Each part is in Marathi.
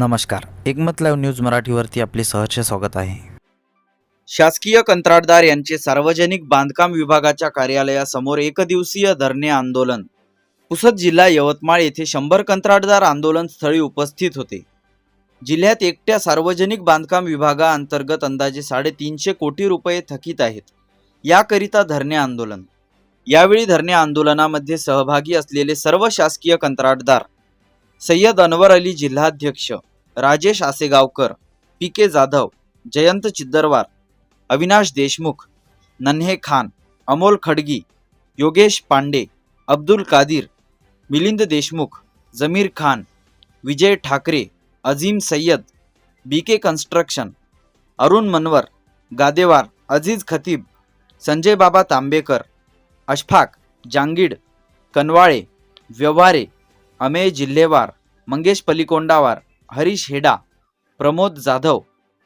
नमस्कार. एकमत लाईव्ह न्यूज मराठीवरती आपले सहर्ष स्वागत आहे. शासकीय कंत्राटदार यांचे सार्वजनिक बांधकाम विभागाच्या कार्यालयासमोर एकदिवसीय धरणे आंदोलन. पुसद जिल्हा यवतमाळ येथे शंभर कंत्राटदार आंदोलन स्थळी उपस्थित होते. जिल्ह्यात एकट्या सार्वजनिक बांधकाम विभागाअंतर्गत अंदाजे साडेतीनशे कोटी रुपये थकीत आहेत. याकरिता धरणे आंदोलन. यावेळी धरणे आंदोलनामध्ये सहभागी असलेले सर्व शासकीय कंत्राटदार सय्यद अनवर अली जिल्हाध्यक्ष Rajesh Asegaonkar P K Jadhav Jayant Chiddarwar Avinash Deshmukh Nanhe Khan Amol Khadgi Yogesh Pande Abdul Qadir Milind Deshmukh Jamir Khan Vijay Thakre Azim Sayyad B K construction Arun Manwar Gadewar Aziz Khatib Sanjay Baba Tambekar Ashfaq Jangid कनवाळे Vyavahare Amey जिल्हेवार Mangesh पलिकोंडावार Harish हेडा प्रमोद जाधव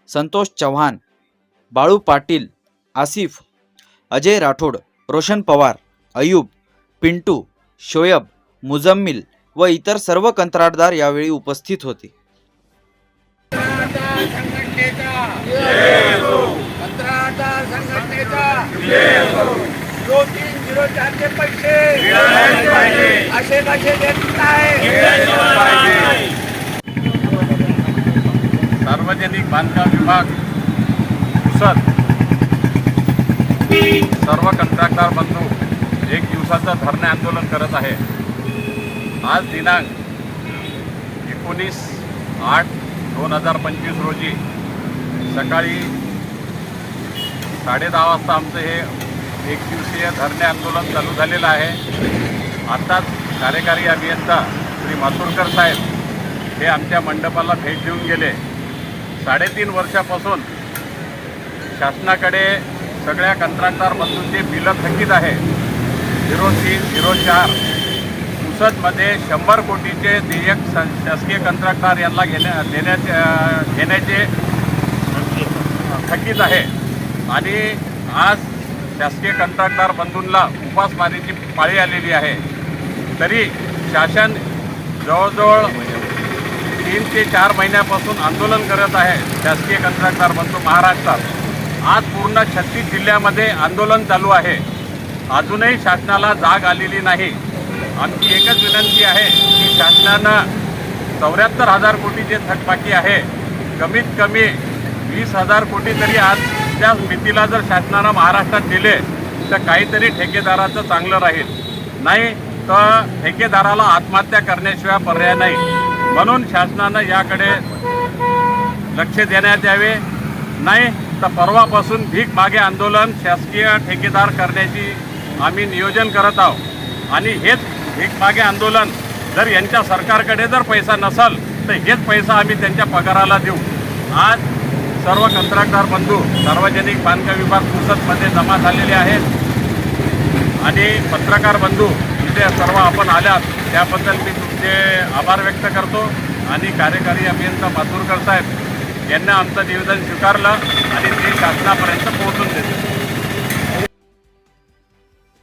संतोष चव्हाण बाळू पाटील आसिफ अजय राठोड रोशन पवार अयूब पिंटू शोयब मुजम्मिल व इतर सर्व कंत्राटदार यावेळी उपस्थित होते. चारचे पैसे असे कसे देत नाही सार्वजनिक बांधकाम विभाग पुसद. सर्व कंत्राटदार बंधू एक दिवसाचं धरणे आंदोलन करत आहे. आज दिनांक एकोणीस आठ दोन हजार पंचवीस रोजी सकाळी साडे दहा वाजता आमचं हे एक दिवसीय धरणे आंदोलन चालू झालेलं आहे. आत्ताच कार्यकारी अभियंता श्री मासुरकर साहेब हे आमच्या मंडपाला भेट देऊन गेले. साडेतीन वर्षापासून शासनाकडे सगळ्या कंत्राटदार बंधूंची बिलं थकीत आहे. झिरो तीन झिरो चार. पुसदमध्ये शंभर कोटीचे देयक स- शासकीय कंत्राटदार यांना घेण्या देण्याचे घेण्याचे थकीत आहे. आणि आज शासकीय कंत्राटदार बंधूंना उपासमारीची पाळी आलेली आहे. तरी शासन जवळजवळ तीन ते चार महिन्यापासून आंदोलन करत आहे शासकीय कंत्राटदार बंधू महाराष्ट्रात. आज पूर्ण छत्तीस जिल्ह्यामध्ये आंदोलन चालू आहे. अजूनही शासनाला जाग आलेली नाही. आमची एकच विनंती आहे की शासनानं चौऱ्याहत्तर हजार कोटीचे थकबाकी आहे. कमीत कमी वीस हजार कोटी तरी आज त्या मितीला जर शासनानं महाराष्ट्रात दिले तर काहीतरी ठेकेदाराचं चांगलं राहील. नाही तर ठेकेदाराला आत्महत्या करण्याशिवाय पर्याय नाही. म्हणून शासनानं याकडे लक्ष देण्यात यावे. नाही तर परवापासून भीक मागे आंदोलन शासकीय ठेकेदार करण्याची आम्ही नियोजन करत आहोत. आणि हेच भीक मागे आंदोलन. जर यांच्या सरकारकडे जर पैसा नसल तर हेच पैसा आम्ही त्यांच्या पगाराला देऊ. आज सर्व कंत्राटदार बंधू सार्वजनिक बांधकाम विभाग पुसदमध्ये जमा झालेले आहेत. आणि पत्रकार बंधू इथे सर्व आपण आल्यात त्याबद्दल मी तुमचे आभार व्यक्त करतो आणि कार्यकारी अभियंता माथुरकर साहेब यांना आमचं निवेदन स्वीकारलं आणि ते शासनापर्यंत पोहोचून देते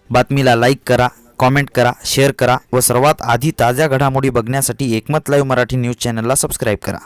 बातमीला लाईक करा कॉमेंट करा शेअर करा व सर्वात आधी ताज्या घडामोडी बघण्यासाठी एकमत लाईव्ह मराठी न्यूज चॅनलला सबस्क्राईब करा.